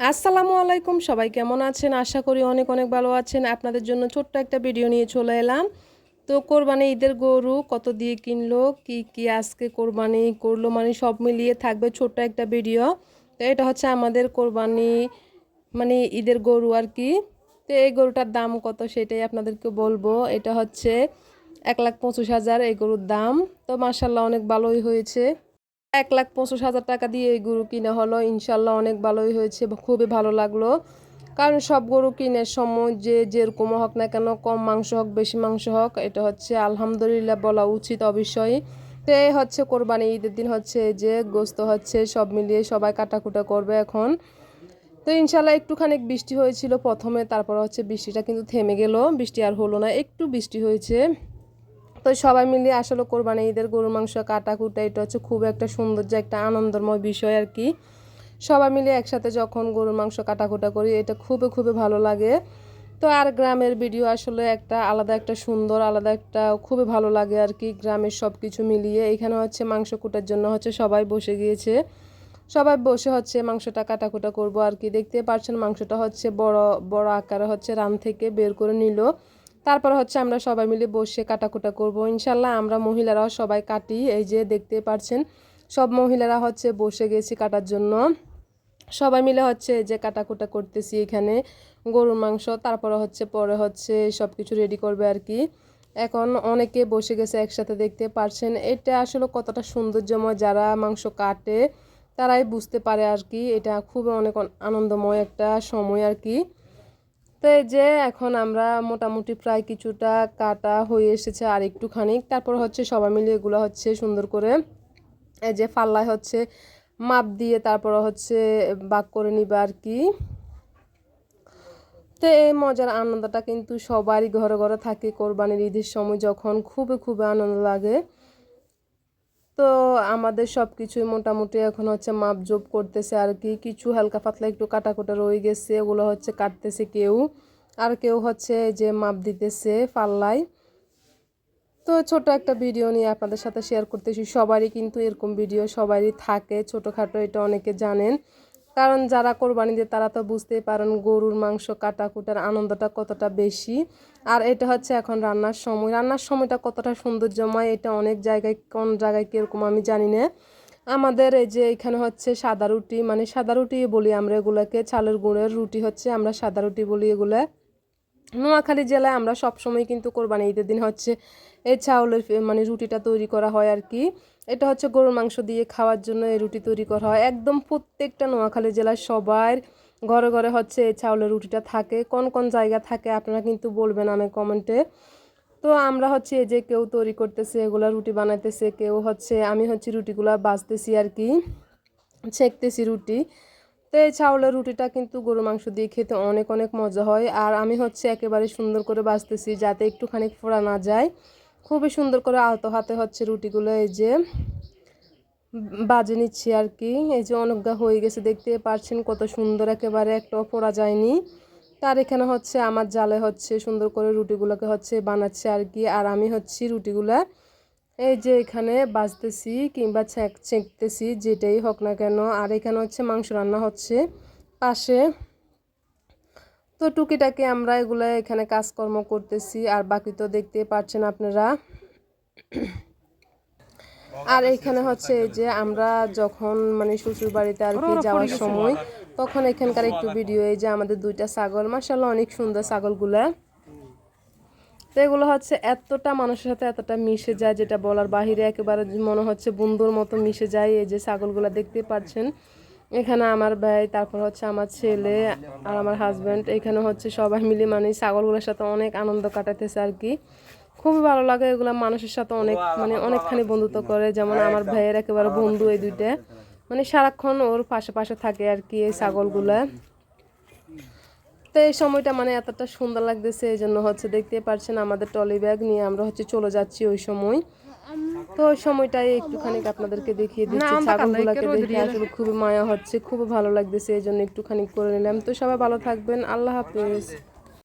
আসসালামু আলাইকুম, সবাই কেমন আছেন? আশা করি অনেক অনেক ভালো আছেন। আপনাদের জন্য ছোট্ট একটা ভিডিও নিয়ে চলে এলাম। তো কোরবানি ঈদের গরু কত দিয়ে কিনলো, কি কি আজকে কোরবানি করল মানে সব মিলিয়ে থাকবে ছোট্ট একটা ভিডিও। তো এটা হচ্ছে আমাদের কোরবানি মানে ঈদের গরু আর কি। তো এই গরুটার দাম কত সেটাই আপনাদেরকে বলব। এটা হচ্ছে এক লাখ পঁচিশ হাজার এই গরুর দাম। তো মার্শাল্লাহ অনেক ভালোই হয়েছে। এক লাখ পঁচিশ হাজার টাকা দিয়ে এই গরু কিনা হলো। ইনশাল্লাহ অনেক ভালোই হয়েছে, খুবই ভালো লাগল। কারণ সব গরু কিনের সময় যে যেরকম হোক না কেন, কম মাংস হোক, বেশি মাংস হোক, এটা হচ্ছে আলহামদুলিল্লাহ বলা উচিত অবশ্যই। তো এই হচ্ছে কোরবানি, ঈদের দিন হচ্ছে যে গোস্ত হচ্ছে, সব মিলিয়ে সবাই কাটাকুটা করবে এখন। তো ইনশাল্লাহ একটুখানি বৃষ্টি হয়েছিল প্রথমে, তারপর হচ্ছে বৃষ্টিটা কিন্তু থেমে গেল। বৃষ্টি আর হলো না, একটু বৃষ্টি হয়েছে। তো সবাই মিলিয়ে আসলে কোরবানি ঈদের গরুর মাংস কাটা কুটা এটা হচ্ছে খুব একটা সৌন্দর্য একটা আনন্দময় বিষয় আর কি। সবাই মিলে একসাথে যখন গরুর মাংস কাটাকুটা করি, এটা খুবই খুবই ভালো লাগে। তো আর গ্রামের ভিডিও আসলে একটা আলাদা একটা সুন্দর, আলাদা একটা খুবই ভালো লাগে আর কি গ্রামের সব কিছু মিলিয়ে। এখানে হচ্ছে মাংস কুটার জন্য হচ্ছে সবাই বসে গিয়েছে। সবাই বসে হচ্ছে মাংসটা কাটাকুটা করব আর কি। দেখতে পাচ্ছেন মাংসটা হচ্ছে বড় বড় আকারে হচ্ছে রান থেকে বের করে নিল। তারপর হচ্ছে আমরা সবাই মিলে বসে কাটাকুটা করব। ইনশাল্লাহ আমরা মহিলারাও সবাই কাটি। এই যে দেখতে পাচ্ছেন সব মহিলারা হচ্ছে বসে গেছি কাটার জন্য। সবাই মিলে হচ্ছে যে কাটাকুটা করতেছি এখানে, গরুর মাংস, তারপরে হচ্ছে পরে হচ্ছে সব কিছু রেডি করবে আর কি। এখন অনেকে বসে গেছে একসাথে দেখতে পারছেন। এটা আসলে কতটা সৌন্দর্যময় যারা মাংস কাটে, তারাই বুঝতে পারে আর কি। এটা খুব অনেক আনন্দময় একটা সময় আর কি। তো এই যে এখন আমরা মোটামুটি প্রায় কিছুটা কাটা হয়ে এসেছে আর একটুখানি। তারপর হচ্ছে সবাই মিলে এগুলো হচ্ছে সুন্দর করে এই যে ফাল্লায় হচ্ছে মাপ দিয়ে তারপর হচ্ছে বাক করে নিবে আর কি। তো এই মজার আনন্দটা কিন্তু সবারই ঘরে ঘরে থাকে কোরবানির ঈদের সময় যখন খুবই খুবই আনন্দ লাগে। তো আমাদের সব কিছুই মোটামুটি এখন হচ্ছে মাপ জোপ করতেছে আর কি। কিছু হালকা পাতলা একটু কাটাকুটা রয়ে গেছে, ওগুলো হচ্ছে কাটতেছে কেউ। আর কেউ হচ্ছে যে মাপ দিতেছে পাল্লায়। তো ছোট একটা ভিডিও নিয়ে আপনাদের সাথে শেয়ার করতেছি। সবারই কিন্তু এরকম ভিডিও সবারই থাকে। ছোটোখাটো এটা অনেকে জানেন। কারণ যারা কোরবানি দিয়ে, তারা তো বুঝতেই পারেন গরুর মাংস কাটা কুটার আনন্দটা কতটা বেশি। আর এটা হচ্ছে এখন রান্নার সময়। রান্নার সময়টা কতটা সৌন্দর্যময়, এটা অনেক জায়গায়, কোন জায়গায় কীরকম আমি জানি না। আমাদের এই যে এখানে হচ্ছে সাদা রুটি মানে সাদা রুটি বলি আমরা এগুলোকে, চালের গুঁড়ের রুটি হচ্ছে আমরা সাদা রুটি বলি এগুলো। নোয়াখালী জেলায় আমরা সবসময় কিন্তু কোরবানি ঈদের দিন হচ্ছে এই চাউলের মানে রুটিটা তৈরি করা হয় আর কি। এটা হচ্ছে গরুর মাংস দিয়ে খাওয়ার জন্য এই রুটি তৈরি করা হয়। একদম প্রত্যেকটা নোয়াখালী জেলায় সবার ঘরে ঘরে হচ্ছে এই চাউলের রুটিটা থাকে। কোন কোন জায়গা থাকে আপনারা কিন্তু বলবেন আমি কমেন্টে। তো আমরা হচ্ছে এই যে কেউ তৈরি করতেছে, এগুলা রুটি বানাইতেছে, কেউ হচ্ছে আমি হচ্ছে রুটিগুলা বাজতেছি আর কি। ছেঁকতেছি রুটি। তো এই চাউলের রুটিটা কিন্তু গরু মাংস দিয়ে খেতে অনেক অনেক মজা হয়। আর আমি হচ্ছে একেবারে সুন্দর করে বাজতেছি যাতে একটুখানি ফোড়া না যায়। খুবই সুন্দর করে আলতো হাতে হচ্ছে রুটিগুলো এই যে বাজে নিচ্ছি আর কি। এই যে অনেকগা হয়ে গেছে, দেখতে পারছেন কত সুন্দর একেবারে একটাও পড়া যায়নি। তার এখানে হচ্ছে আমার জালে হচ্ছে সুন্দর করে রুটিগুলোকে হচ্ছে বানাচ্ছে আর কি। আর আমি হচ্ছি রুটিগুলা এই যে এখানে বাজতেছি কিংবা ছেঁক ছেঁকতেছি যেটাই হোক না কেন। আর এখানে হচ্ছে মাংস রান্না হচ্ছে পাশে। তো টুকিটাকে আমরা এগুলো এখানে কাজকর্ম করতেছি। আর বাকি তো দেখতে পাচ্ছেন আপনারা। আর এখানে হচ্ছে এই যে আমরা যখন মানে শ্বশুর বাড়িতে আর কি যাওয়ার সময় তখন এখানকার একটু ভিডিও এই যে আমাদের দুইটা ছাগল মাসাল্লাহ অনেক সুন্দর ছাগলগুলা। তো এগুলো হচ্ছে এতটা মানুষের সাথে এতটা মিশে যায় যেটা বলার বাহিরে, একেবারে মনে হচ্ছে বন্ধুর মতো মিশে যায় এই যে ছাগলগুলো দেখতে পাচ্ছেন। এখানে আমার ভাই, তারপর হচ্ছে আমার ছেলে আর আমার হাজব্যান্ড এখানে হচ্ছে সবাই মিলে মানে ছাগলগুলোর সাথে অনেক আনন্দ কাটাতেছে আর কি। খুবই ভালো লাগে এগুলো মানুষের সাথে অনেক মানে অনেকখানি বন্ধুত্ব করে, যেমন আমার ভাইয়ের একেবারে বন্ধু এই দুইটা। মানে সারাক্ষণ ওর পাশে পাশে থাকে আর কি এই ছাগলগুলো। তো এই সময়টা মানে এতটা সুন্দর লাগতেছে এই জন্য হচ্ছে দেখতে পারছেন আমাদের টলি ব্যাগ নিয়ে আমরা হচ্ছে চলে যাচ্ছি ওই সময়। তো ওই সময়টাই একটুখানি আপনাদেরকে দেখিয়ে দিচ্ছি ছাগলগুলোকে দেখে আসলে খুবই মায়া হচ্ছে খুব ভালো লাগতেছে এই জন্য একটুখানি করে নিলাম। তো সবাই ভালো থাকবেন আল্লাহ হাফিজ।